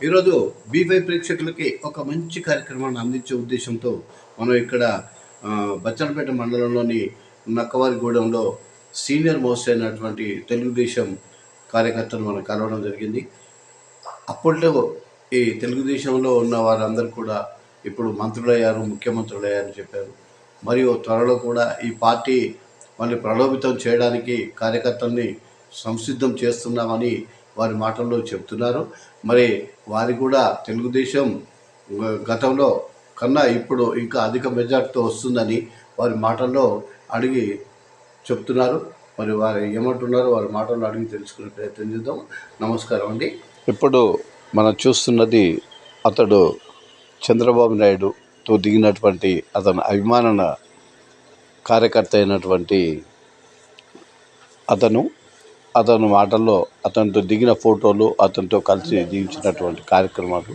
ఈరోజు బీఫై ప్రేక్షకులకి ఒక మంచి కార్యక్రమాన్ని అందించే ఉద్దేశంతో మనం ఇక్కడ ఆ, మండలంలోని నక్కవారిగూడెంలో సీనియర్ మోస్ట్ అయినటువంటి తెలుగుదేశం కార్యకర్తలు మనం కలవడం జరిగింది. అప్పట్లో ఈ తెలుగుదేశంలో ఉన్న వారందరూ కూడా ఇప్పుడు మంత్రులయ్యారు ముఖ్యమంత్రులయ్యారు చెప్పారు. మరియు త్వరలో కూడా ఈ పార్టీ వాళ్ళని ప్రలోభితం చేయడానికి కార్యకర్తల్ని సంసిద్ధం చేస్తున్నామని వారి మాటల్లో చెప్తున్నారు. మరి వారి కూడా తెలుగుదేశం గతంలో కన్నా ఇప్పుడు ఇంకా అధిక మెజార్టీతో వస్తుందని వారి మాటల్లో అడిగి చెప్తున్నారు. మరి వారు ఏమంటున్నారో వారి మాటల్లో అడిగి తెలుసుకునే ప్రయత్నం చేద్దాం. నమస్కారం అండి. ఇప్పుడు మనం చూస్తున్నది అతడు చంద్రబాబు నాయుడుతో దిగినటువంటి అతని అభిమాన కార్యకర్త అయినటువంటి అతను. అతని మాటల్లో అతనితో దిగిన ఫోటోలు అతనితో కలిసి దిగించినటువంటి కార్యక్రమాలు.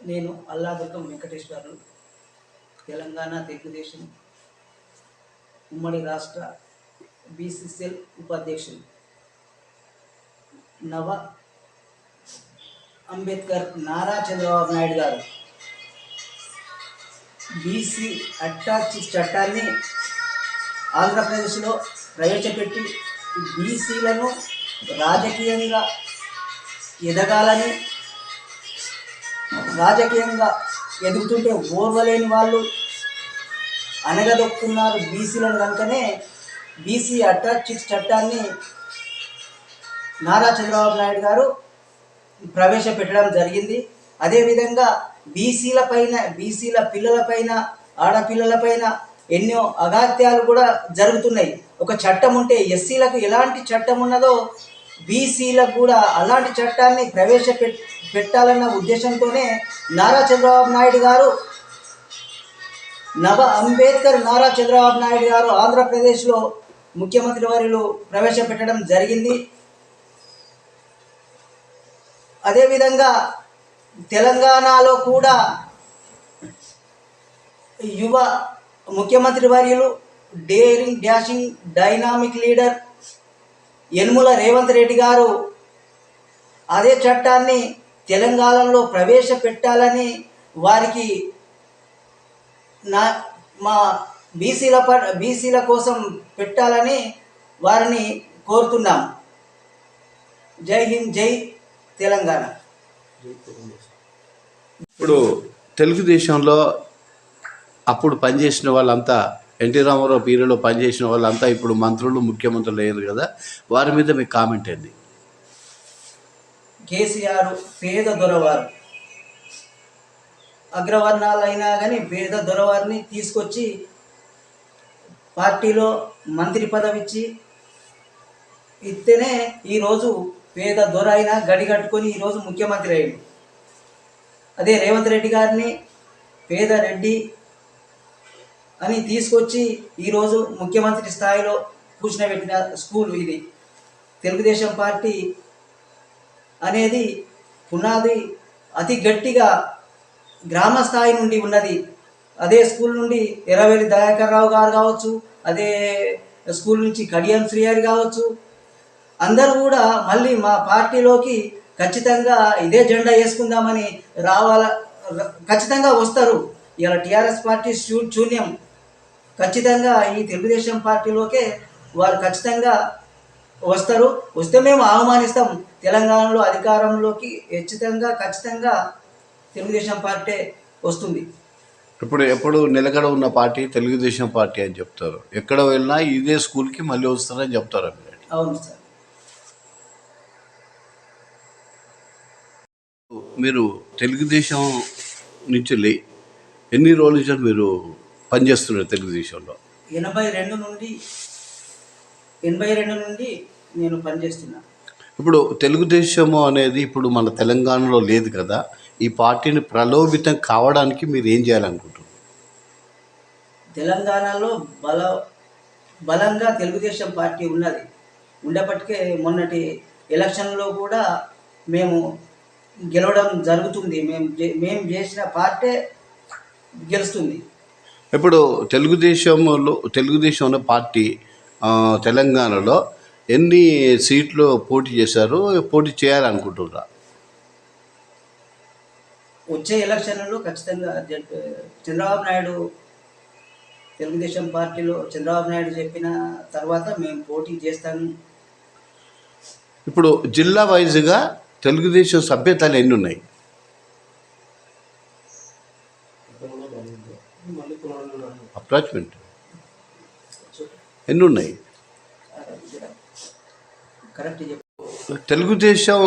నేను అల్లాదుర్గం వెంకటేశ్వర్లు తెలంగాణ తెలుగుదేశం ఉమ్మడి రాష్ట్ర బీసీసీఎల్ ఉపాధ్యక్షులు. నవ అంబేద్కర్ నారా చంద్రబాబు నాయుడు గారు బీసీ అట్టాచి చట్టాన్ని ఆంధ్రప్రదేశ్లో ప్రవేశపెట్టి బీసీలను రాజకీయంగా ఎదగాలని రాజకీయంగా ఎదుగుతుంటే ఓర్వలేని వాళ్ళు అనగదొక్కున్నారు బీసీలను కనుకనే బీసీ అటాచిక్ చట్టాన్ని నారా చంద్రబాబు నాయుడు గారు ప్రవేశపెట్టడం జరిగింది. అదేవిధంగా బీసీల పైన బీసీల పిల్లల పైన ఆడపిల్లల పైన ఎన్నో అగాత్యాలు కూడా జరుగుతున్నాయి. ఒక చట్టం ఉంటే ఎస్సీలకు ఎలాంటి చట్టం ఉన్నదో బీసీలకు కూడా అలాంటి చట్టాన్ని ప్రవేశపెట్ పెట్టాలన్న ఉద్దేశంతోనే నారా చంద్రబాబు నాయుడు గారు నవ అంబేద్కర్ నారా చంద్రబాబు నాయుడు గారు ఆంధ్రప్రదేశ్లో ముఖ్యమంత్రి వారిలో ప్రవేశపెట్టడం జరిగింది. అదేవిధంగా తెలంగాణలో కూడా యువ ముఖ్యమంత్రి వర్యులు daring dashing dynamic leader Yanumala Revanth Reddy గారు అదే చట్టాన్ని తెలంగాణలో ప్రవేశపెట్టాలని వారికి నా మా బీసీల ప బీసీల కోసం పెట్టాలని వారిని కోరుతున్నాం. జై హింద్ జై తెలంగాణ. ఇప్పుడు తెలుగుదేశంలో అప్పుడు పనిచేసిన వాళ్ళంతా ఎన్టీ రామారావు పీరియడ్లో పనిచేసిన వాళ్ళంతా ఇప్పుడు మంత్రులు ముఖ్యమంత్రులు అయ్యారు కదా. వారి మీద మీ కామెంట్ ఏంది కేసీఆర్ పేద దొరవారు. అగ్రవర్ణాలైనా కానీ పేద దొరవారిని తీసుకొచ్చి పార్టీలో మంత్రి పదవి ఇచ్చి ఇస్తేనే ఈరోజు పేద దొర అయినా గడి కట్టుకొని ఈరోజు ముఖ్యమంత్రి అయ్యాడు. అదే రేవంత్ రెడ్డి గారిని పేద రెడ్డి అని తీసుకొచ్చి ఈరోజు ముఖ్యమంత్రి స్థాయిలో కూర్చునబెట్టిన స్కూల్ ఇది. తెలుగుదేశం పార్టీ అనేది పునాది అతి గట్టిగా గ్రామ స్థాయి నుండి ఉన్నది. అదే స్కూల్ నుండి ఎర్రవేలి దయాకర్ రావు గారు కావచ్చు అదే స్కూల్ నుంచి కడియం శ్రీహరి కావచ్చు అందరూ కూడా మళ్ళీ మా పార్టీలోకి ఖచ్చితంగా ఇదే జెండా వేసుకుందామని రావాల ఖచ్చితంగా వస్తారు. ఇలా టీఆర్ఎస్ పార్టీ శూ- శూన్యం. ఖచ్చితంగా ఈ తెలుగుదేశం పార్టీలోకే వారు ఖచ్చితంగా వస్తారు. వస్తే మేము ఆహ్వానిస్తాం. తెలంగాణలో అధికారంలోకి ఖచ్చితంగా ఖచ్చితంగా తెలుగుదేశం పార్టీ వస్తుంది. ఇప్పుడు ఎప్పుడు నిలకడ ఉన్న పార్టీ తెలుగుదేశం పార్టీ అని చెప్తారు. ఎక్కడ వెళ్ళినా ఇదే స్కూల్కి మళ్ళీ వస్తారని చెప్తారు. అవును సార్. మీరు తెలుగుదేశం నుంచి ఎన్ని రోజుల నుంచి మీరు పనిచేస్తున్నారు తెలుగుదేశంలో. ఎనభై రెండు నుండి ఎనభై రెండు నుండి నేను పనిచేస్తున్నా. ఇప్పుడు తెలుగుదేశం అనేది ఇప్పుడు మన తెలంగాణలో లేదు కదా ఈ పార్టీని ప్రలోభితం కావడానికి మీరు ఏం చేయాలనుకుంటున్నారు? తెలంగాణలో బల బలంగా తెలుగుదేశం పార్టీ ఉన్నది. ఉండేప్పటికే మొన్నటి ఎలక్షన్లో కూడా మేము గెలవడం జరుగుతుంది. మేము మేము చేసిన పార్టీ గెలుస్తుంది. ఇప్పుడు తెలుగుదేశంలో తెలుగుదేశం పార్టీ తెలంగాణలో ఎన్ని సీట్లు పోటీ చేశారు పోటీ చేయాలనుకుంటున్నారా? వచ్చే ఎలక్షన్లలో ఖచ్చితంగా చంద్రబాబు నాయుడు తెలుగుదేశం పార్టీలో చంద్రబాబు నాయుడు చెప్పిన తర్వాత మేము పోటీ చేస్తాము ఇప్పుడు జిల్లా వైజ్గా తెలుగుదేశం సభ్యతలు ఎన్ని ఉన్నాయి? అప్రాచ్మెంట్ ఎన్ని ఉన్నాయి తెలుగుదేశం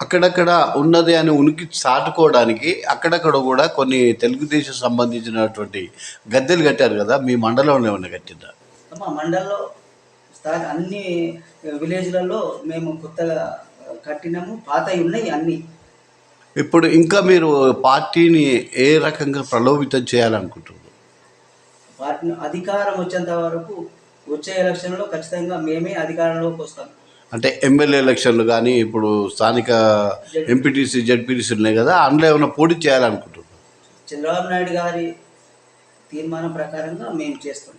అక్కడక్కడ ఉన్నది అని ఉనికి చాటుకోవడానికి అక్కడక్కడ కూడా కొన్ని తెలుగుదేశం సంబంధించినటువంటి గద్దెలు కట్టారు కదా మీ మండలంలో ఏమైనా కట్టిందా? మా మండల్లో అన్ని విలేజ్లలో మేము కొత్తగా కట్టినాము. పాతవి ఉన్నాయి అన్ని. ఇప్పుడు ఇంకా మీరు పార్టీని ఏ రకంగా ప్రలోభితం చేయాలనుకుంటున్నారు? పార్టీ అధికారం వచ్చేంత వరకు వచ్చే ఎలక్షన్లో ఖచ్చితంగా మేమే అధికారంలోకి వస్తాం. అంటే ఎమ్మెల్యే ఎలక్షన్లు కానీ ఇప్పుడు స్థానిక ఎంపీటీసీ జడ్పీటీసీ ఉన్నాయి కదా అందులో ఏమైనా పోటీ చేయాలనుకుంటున్నారు? చంద్రబాబు నాయుడు గారి తీర్మానం ప్రకారంగా మేము చేస్తాం.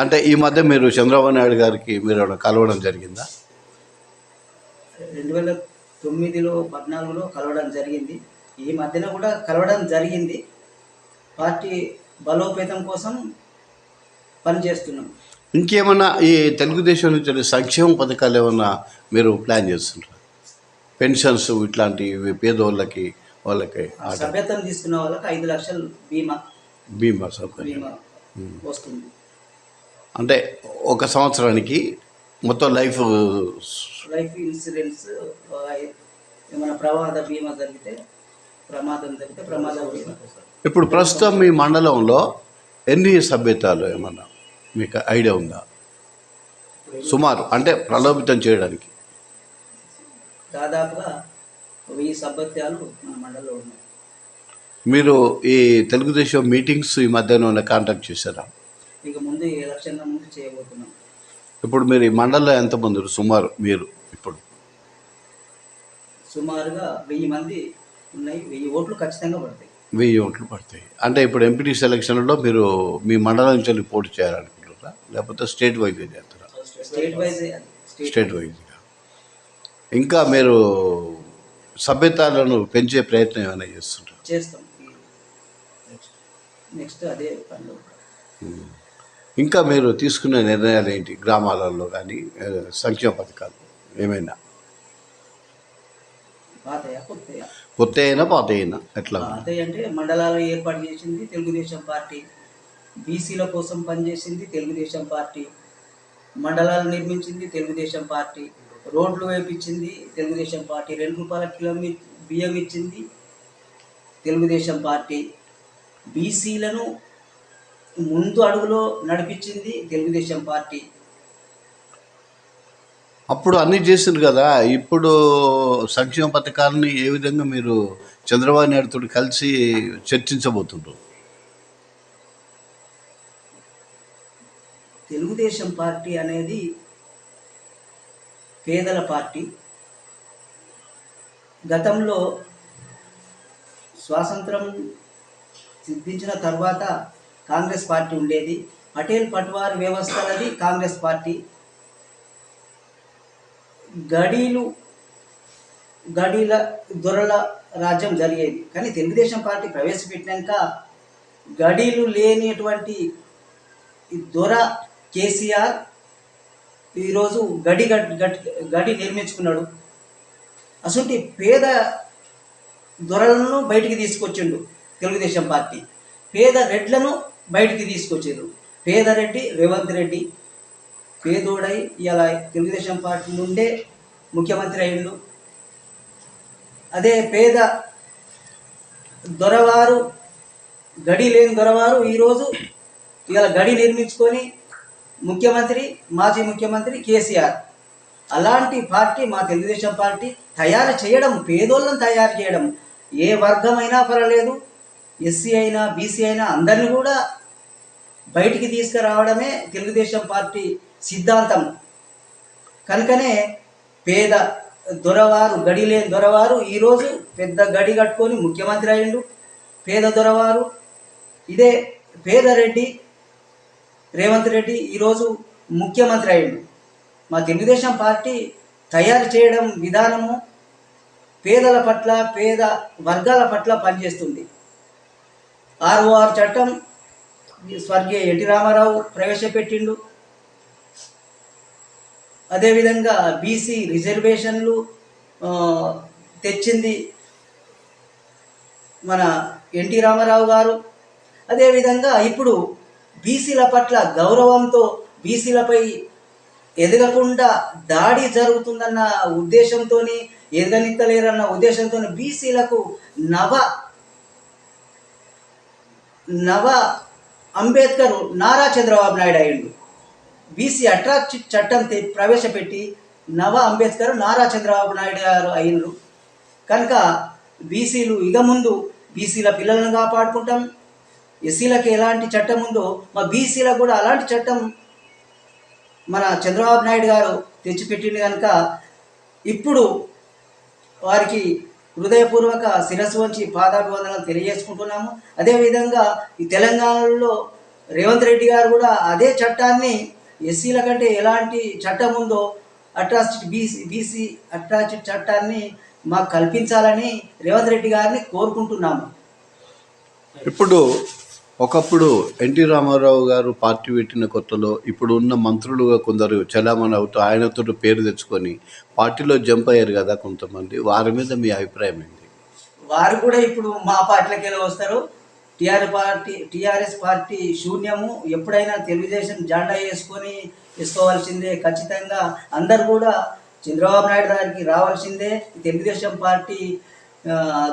అంటే ఈ మధ్య మీరు చంద్రబాబు నాయుడు గారికి మీరు ఏమైనా కలవడం జరిగిందా? రెండు వేల తొమ్మిదిలో పద్నాలుగులో కలవడం జరిగింది. ఈ మధ్యన కూడా కలవడం జరిగింది. పార్టీ బలోపేతం కోసం పనిచేస్తున్నాం. ఇంకేమన్నా ఈ తెలుగుదేశం నుంచి సంక్షేమ పథకాలు ఏమన్నా మీరు ప్లాన్ చేస్తుంటారు పెన్షన్స్ ఇట్లాంటివి పేదోళ్ళకి వాళ్ళకి సభ్యత్వం తీసుకున్న వాళ్ళకి ఐదు లక్షలు బీమా. బీమా సౌకర్యం. వస్తుంది. అంటే ఒక సంవత్సరానికి మొత్తం లైఫ్ లైఫ్ ఇన్సూరెన్స్ ఏమైనా ప్రమాద బీమా జరిగితే ప్రమాదం జరిగితే ప్రమాద బీమా. ఇప్పుడు ప్రస్తుతం మీ మండలంలో ఎన్ని సభ్యతాలు ఏమన్నా? మీకు ఐడియా ఉందా? సుమారు అంటే ప్రలోభితం చేయడానికి. దాదాపుగా వెయ్యి సభ్యత్యాలు మన మండలంలో ఉన్నాయి. మీరు ఈ తెలుగుదేశం మీటింగ్స్ ఈ మధ్యన కాంటాక్ట్ చేశారా? ఇక ముందు ఈ ఎలక్షన్ల ముందు చేయబోతున్నాం. ఇప్పుడు మీరు ఈ మండలంలో ఎంతమంది ఉన్నారు? సుమారు మీరు ఇప్పుడు. సుమారుగా వెయ్యి మంది ఉన్నాయి. వెయ్యి ఓట్లు ఖచ్చితంగా పడతాయి. వెయ్యి ఓట్లు పడతాయి. అంటే ఇప్పుడు ఎంపీటీ సెలక్షన్లో మీరు మీ మండలం నుంచి పోటీ చేయాలనుకుంటున్నారా? లేకపోతే స్టేట్ వైజ్గా చేస్తారా? స్టేట్ వైజ్ స్టేట్ వైజ్గా. ఇంకా మీరు సభ్యతాలను పెంచే ప్రయత్నం ఏమైనా చేస్తుంటారు? చేస్తాం. నెక్స్ట్ అదే పనులు ఇంకా మీరు తీసుకునే నిర్ణయాలు ఏంటి? గ్రామాలలో కానీ సంక్షేమ పథకాలు ఏమైనా? కొత్త అయినా పాత అయినా ఎట్లా? అంటే మండలాలు ఏర్పాటు చేసింది తెలుగుదేశం పార్టీ. బీసీల కోసం పనిచేసింది తెలుగుదేశం పార్టీ. మండలాలు నిర్మించింది తెలుగుదేశం పార్టీ. రోడ్లు వేపించింది తెలుగుదేశం పార్టీ. రెండు రూపాయల కిలోమీ బియ్యం ఇచ్చింది తెలుగుదేశం పార్టీ. బీసీలను ముందు అడుగులో నడిపించింది తెలుగుదేశం పార్టీ. అప్పుడు అన్నీ చేసిండ్రు కదా ఇప్పుడు సంక్షేమ పథకాలని ఏ విధంగా మీరు చంద్రబాబు నాయుడుతో కలిసి చర్చించబోతుండ్రు? తెలుగుదేశం పార్టీ అనేది పేదల పార్టీ. గతంలో స్వాతంత్రం సిద్ధించిన తర్వాత కాంగ్రెస్ పార్టీ ఉండేది. పటేల్ పట్వార్ వ్యవస్థలది కాంగ్రెస్ పార్టీ. గడీలు గడీల దొరల రాజ్యం జరిగేది. కానీ తెలుగుదేశం పార్టీ ప్రవేశపెట్టినాక గడీలు లేనిటువంటి దొర కేసీఆర్ ఈరోజు గడి గడి నిర్మించుకున్నాడు. అసలు పేద దొరలను బయటికి తీసుకొచ్చిండు తెలుగుదేశం పార్టీ. పేద రెడ్లను బయటికి తీసుకొచ్చారు పేదరెడ్డి రేవంత్ రెడ్డి పేదోడై ఇలా తెలుగుదేశం పార్టీ నుండే ముఖ్యమంత్రి అయిండు. అదే పేద దొరవారు గడి లేని దొరవారు ఈరోజు ఇలా గడి నిర్మించుకొని ముఖ్యమంత్రి మాజీ ముఖ్యమంత్రి కేసీఆర్. అలాంటి పార్టీ మా తెలుగుదేశం పార్టీ తయారు చేయడం పేదోళ్ళను తయారు చేయడం ఏ వర్గమైనా పర్వాలేదు. ఎస్సీ అయినా బీసీ అయినా అందరిని కూడా బయటికి తీసుకురావడమే తెలుగుదేశం పార్టీ సిద్ధాంతం. కనుకనే పేద దొరవారు గడి లేని దొరవారు ఈరోజు పెద్ద గడి కట్టుకొని ముఖ్యమంత్రి అయ్యిండు. పేద దొరవారు ఇదే పేదరెడ్డి రేవంత్ రెడ్డి ఈరోజు ముఖ్యమంత్రి అయ్యిండు. మా తెలుగుదేశం పార్టీ తయారు చేయడం విధానము పేదల పట్ల పేద వర్గాల పట్ల పనిచేస్తుంది. ఆర్ఓఆర్ చట్టం స్వర్గీయ ఎన్టీ రామారావు ప్రవేశపెట్టిండు. అదేవిధంగా బీసీ రిజర్వేషన్లు తెచ్చింది మన ఎన్టీ రామారావు గారు. అదేవిధంగా ఇప్పుడు బీసీల పట్ల గౌరవంతో బీసీలపై ఎదగకుండా దాడి జరుగుతుందన్న ఉద్దేశంతో ఎదగనిత్తలేరన్న ఉద్దేశంతో బీసీలకు నవ నవ అంబేద్కర్ నారా చంద్రబాబు నాయుడు అయ్యిండు. బీసీ అట్రాక్ట్ చట్టం తె- ప్రవేశపెట్టి నవ అంబేద్కర్ నారా చంద్రబాబు నాయుడు గారు అయినరు కనుక బీసీలు ఇక ముందు బీసీల పిల్లలను కాపాడుకుంటాం. ఎస్సీలకు ఎలాంటి చట్టం ఉందో మా బీసీలకు కూడా అలాంటి చట్టం మన చంద్రబాబు నాయుడు గారు తెచ్చిపెట్టింది కనుక ఇప్పుడు వారికి హృదయపూర్వక శిరస్సు వంచి పాదాభివందనలు తెలియజేసుకుంటున్నాము. అదేవిధంగా ఈ తెలంగాణలో రేవంత్ రెడ్డి గారు కూడా అదే చట్టాన్ని ఎస్సీల కంటే ఎలాంటి చట్టం ఉందో అట్రాసిటీ బీసీ బీసీ అట్రాసిటీ చట్టాన్ని మాకు కల్పించాలని రేవంత్ రెడ్డి గారిని కోరుకుంటున్నాము. ఇప్పుడు ఒకప్పుడు ఎన్టీ రామారావు గారు పార్టీ పెట్టిన కొత్తలో ఇప్పుడు ఉన్న మంత్రులుగా కొందరు చలామణి అవుతూ ఆయనతో పేరు తెచ్చుకొని పార్టీలో జంప్ అయ్యారు కదా కొంతమంది. వారి మీద మీ అభిప్రాయం ఏంటి? వారు కూడా ఇప్పుడు మా పార్టీలోకి వెళ్ళి వస్తారు? టీఆర్ఎస్ పార్టీ టీఆర్ఎస్ పార్టీ శూన్యము. ఎప్పుడైనా తెలుగుదేశం జెండా వేసుకొని వేసుకోవాల్సిందే ఖచ్చితంగా. అందరు కూడా చంద్రబాబు నాయుడు గారికి రావాల్సిందే. తెలుగుదేశం పార్టీ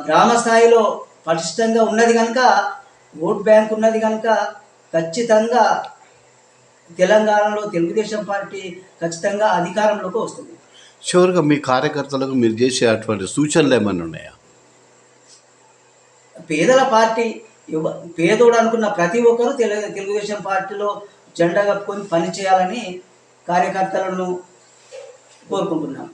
గ్రామ స్థాయిలో పటిష్టంగా ఉన్నది కనుక ఓట్ బ్యాంక్ ఉన్నది కనుక ఖచ్చితంగా తెలంగాణలో తెలుగుదేశం పార్టీ ఖచ్చితంగా అధికారంలోకి వస్తుంది. చివరిగా మీ కార్యకర్తలకు మీరు చేసే అటువంటి సూచనలు ఏమైనా ఉన్నాయా? పేదల పార్టీ పేదోడు అనుకున్న ప్రతి ఒక్కరూ తెలుగు తెలుగుదేశం పార్టీలో జెండా కప్పుకొని పనిచేయాలని కార్యకర్తలను కోరుకుంటున్నాం.